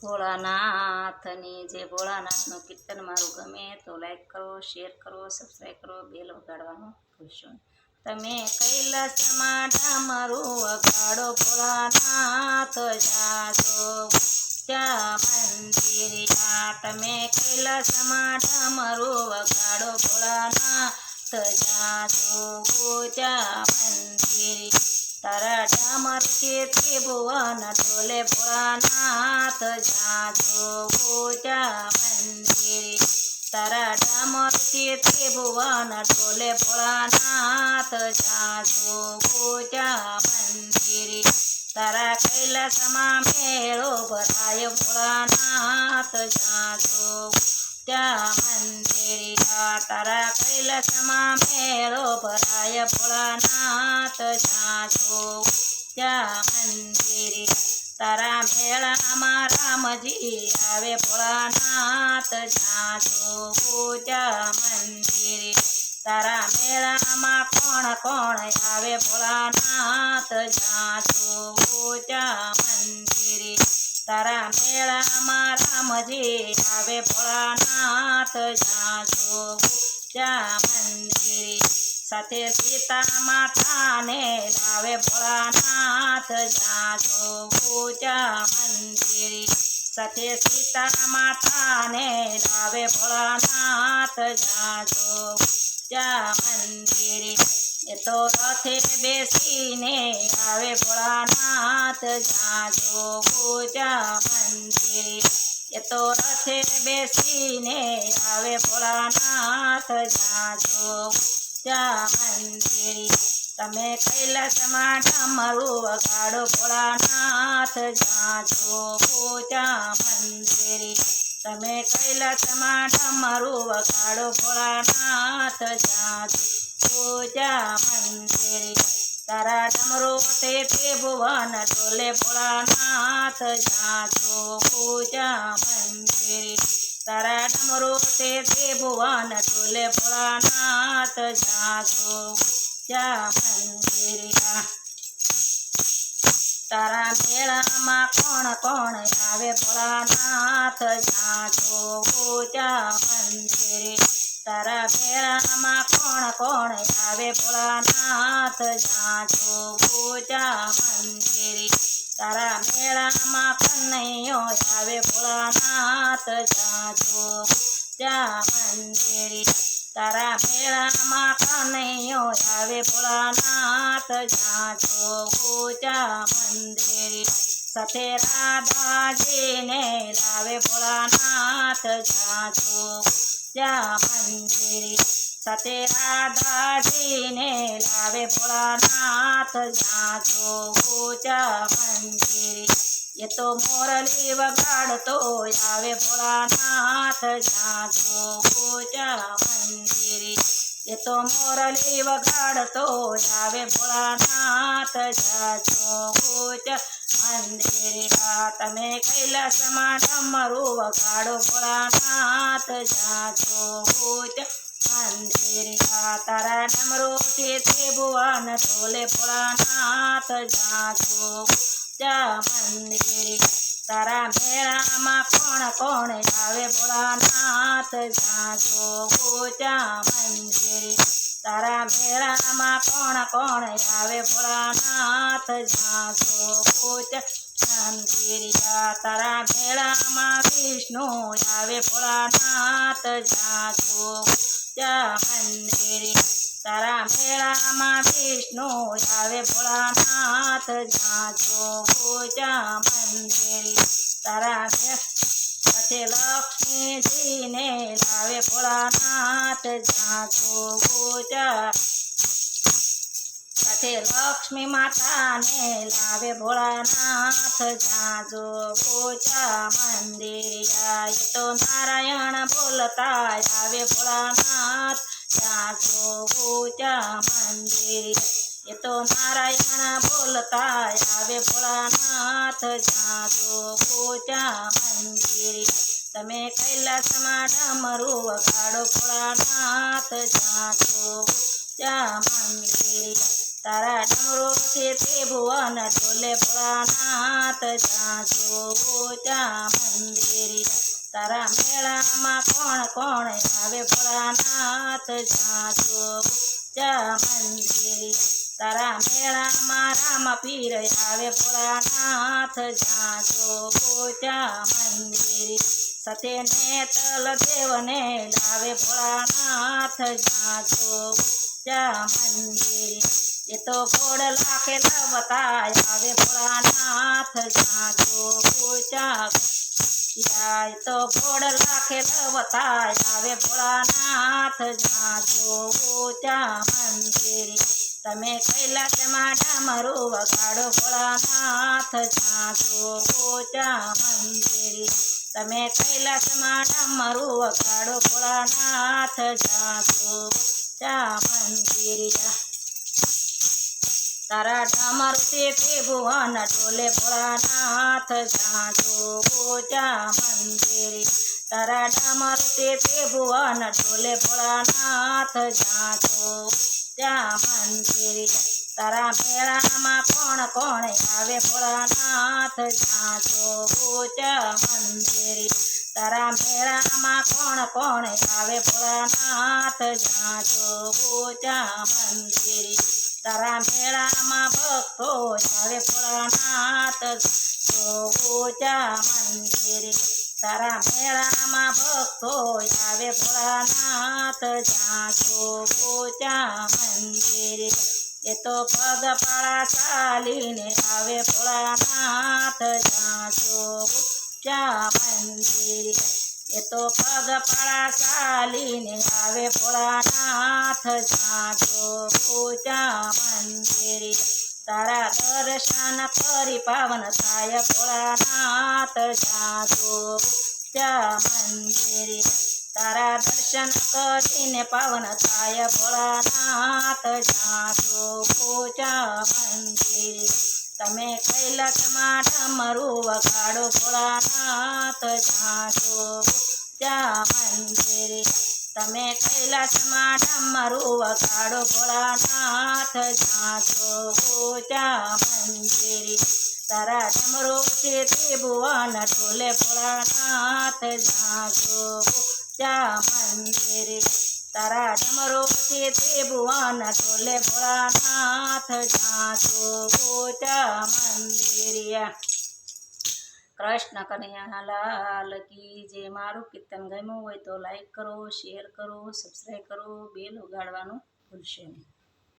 ભોળાનાથની જે ભોળાનાથનું કીર્તન મારું ગમે તો લાઈક કરો શેર કરો સબસ્ક્રાઈબ કરો બેલ વગાડવાનું ભૂલશો તમે કૈલાસમાં મારું વગાડો ભોળાનાથ જાજો. ત્યાં મંદિરિયા તમે કૈલાસમાં મારું વગાડો ભોળાનાથ જાજો. ત્યાં મંદિર તારા ડામર કે ત્રિભુવન ઢોલે ભોળાનાથ જાજો ત્યાં મંદિર તારા ડામર કે ત્રિભુવન ડોલે ભોળાનાથ જાજો ત્યાં મંદિર તારા કૈલાસમાં મેળો ભરાય ભોળાનાથ જાજો ત્યાં મંદિરિયા તારા કૈલાસમાં મેળો ભરાય ભોળાનાથ જાજો ત્યાં મંદિરિયા તારા મેળામાં રામજી આવે ભોળાનાથ જાજો પૂજા મંદિર. તારા મેળામાં કોણ કોણ આવે ભોળાનાથ જાજો પૂજા મંદિર. તારા મેળામાં રામજી આવે ભોળાનાથ જાજો પૂજા મંદિર. સાથે સીતા માતાને લાવે ભોળાનાથ, જાજો પૂજા મંદિર. સાથે સીતા માતાને લાવે ભોળાનાથ, જાજો પૂજા મંદિર. એ તો રથે બેસીને આવે ભોળાનાથ, જાજો પૂજા મંદિર. એ તો રથે બેસીને આવે ભોળાનાથ, જાજો ત્યાં તમે કૈલાસમાં ડમરું વગાડો ભોળાનાથ જાજો ત્યાં મંદિર તમે કૈલાસમાં ડમરું વગાડો ભોળાનાથ જાજો ત્યાં મંદિર તારા ડમરો તે ભુવન ડોલે ભોળાનાથ જાજો ત્યાં મંદિર તારા ડમરો તે ભુવન ડોલે ભોળાનાથ જાગો, જા મંદિરિયા. તારા મેળામાં કોણ કોણ આવે ભોળાનાથ જાજો જા મંદિર. તારા મેળામાં કોણ કોણ આવે ભોળાનાથ જાજો જા મંદિર. તારા મેળામાં કનૈયો આવે ભોળાનાથ જાજો. ત્યાં મંદિરી. તારા મેળામાં કનૈયો આવે ભોળાનાથ જાજો. ત્યાં મંદિરી. સાથે રાધાજીને લાવે ભોળાનાથ જાજો. ત્યાં મંદિર. સાથે રાધાજીને લાવે ભોળાનાથ જ્યાં ત્યાં મંદિર. એ તો મોરલી વગાડતો આવે ભોળાનાથ જ્યાં ત્યાં મંદિર. એ તો મોરલી વગાડતો આવે ભોળાનાથ જાજો ત્યાં મંદિર. તમે કૈલાસમાં ડમરું વગાડો ભોળાનાથ જાજો ત્યાં મંદિર તારા ડમરો તે ભુવન ઢોલે ભોળાનાથ જાજો જા મંદિર તારા મેળામાં કોણ કોણ આવે ભોળાનાથ જાજો જા મંદિર તારા મેળામાં કોણ કોણ આવે ભોળાનાથ જાજો ત્યાં મંદિર તારા મેળામાં વિષ્ણુ આવે ભોળાનાથ ત્યાં મંદિર તારા મેળામાં વિષ્ણુ આવે ભોળાનાથ જાજો પૂજા મંદિર. તારા સાથે લક્ષ્મીજીને લાવે ભોળાનાથ જાજો ત્યાં સાથે લક્ષ્મી માતાને લાવે ભોળાનાથ જાજો પૂજા મંદિરિયા. એ તો નારાયણ બોલતા આવે ભોળાનાથ જાજો પૂજા મંદિરિયા. એ તો નારાયણ બોલતા આવે ભોળાનાથ જાજો પૂજા મંદિરિયા. તમે કૈલાસમાં ડમરું વગાડો ભોળાનાથ જાજો ત્યાં મંદિર તારા ડમરો છે તે ભુવન ઢોલે ભોળાનાથ જાજો ઊંચા મંદિરે. તારા મેળામાં કોણ કોણ આવે ભોળાનાથ જાજો ચા મંદિરે. તારા મેળામાં રામ પીર આવે ભોળાનાથ જાજો ઊંચા મંદિરે. સતે નેતલ દેવને લાવે ભોળાનાથ જાજો ચા મંદિરે. એ તો ગોળ લાખે લાવતા આવે ભોળાનાથ જાગો ઊંચા યાય તો ગોળ લાખે બતાય આવે ભોળાનાથ જાગો ઊંચા મંદિર. તમે કૈલાસમાં ડામરું વગાડો. ભોળાનાથ જાગો ઊંચા મંદિર. તમે કૈલાસમાં ડામરું વગાડો. ભોળાનાથ જાગો ચા મંદિરે. તારા ડામર તે ભુવન ટોલે ભોળાનાથ જાજો ઊંચા મંદિરે. તારા ડામર તે ભુવન ટોલે ભોળાનાથ જાજો ઊંચા મંદિરે. તારા મેળામાં કોણ કોણ આવે ભોળાનાથ જાજો ઊંચા મંદિરે. તારા મેળામાં કોણ કોણ આવે ભોળાનાથ જાજો ઊંચા મંદિરે. તારા મેળામાં ભક્તો આવે ભોળાનાથ જો ઊંચા મંદિરે. તારા મેળામાં ભક્તો આવે ભોળાનાથ જ્યાં ઊંચા મંદિરે. એ તો પગપાળા ચાલીને આવે ભોળાનાથ જ્યાં ઊંચા મંદિરે. એ તો પગ પડા ચાલીને આવે ભોળાનાથ જાજો પૂજા મંદિરે તારા દર્શન કરી પાવન થાય ભોળાનાથ જાજો પૂજા મંદિરે તારા દર્શન કરીને પાવન થાય ભોળાનાથ જાજો પૂજા મંદિરે તમે કૈલાસમાં મારું વગાડો ભોળાનાથ જાજો. ત્યાં મંદિર તમે કૈલાસમાં મારું વગાડો ભોળાનાથ જાજો. ત્યાં મંદિર તારા ડમરો છે તે ભુવન ઢોલે ભોળાનાથ જાજો. ત્યાં મંદિરે તારા ડમરો છે તે ભુવન ઢોલે ભોળાનાથ જાજો ગોચા મંદિરિયા કૃષ્ણ કનૈયા લાલ કી જે મારું કીર્તન ગમ્યું હોય તો લાઈક કરો શેર કરો સબસ્ક્રાઈબ કરો બેલ ઉગાડવાનું ભૂલશો નહીં.